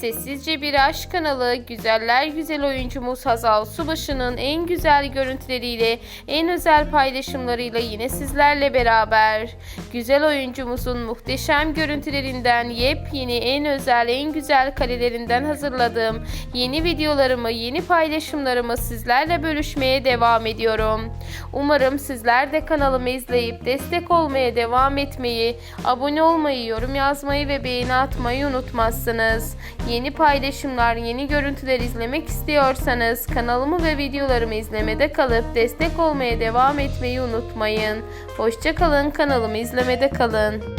Sessizce Bir Aşk kanalı, güzeller güzel oyuncumuz Hazal Subaşı'nın en güzel görüntüleriyle, en özel paylaşımlarıyla yine sizlerle beraber. Güzel oyuncumuzun muhteşem görüntülerinden, yepyeni, en özel, en güzel karelerinden hazırladığım yeni videolarımı, yeni paylaşımlarımı sizlerle bölüşmeye devam ediyorum. Umarım sizler de kanalımı izleyip destek olmaya devam etmeyi, abone olmayı, yorum yazmayı ve beğeni atmayı unutmazsınız. Yeni paylaşımlar, yeni görüntüler izlemek istiyorsanız kanalımı ve videolarımı izlemede kalıp destek olmaya devam etmeyi unutmayın. Hoşçakalın, kanalımı izlemede kalın.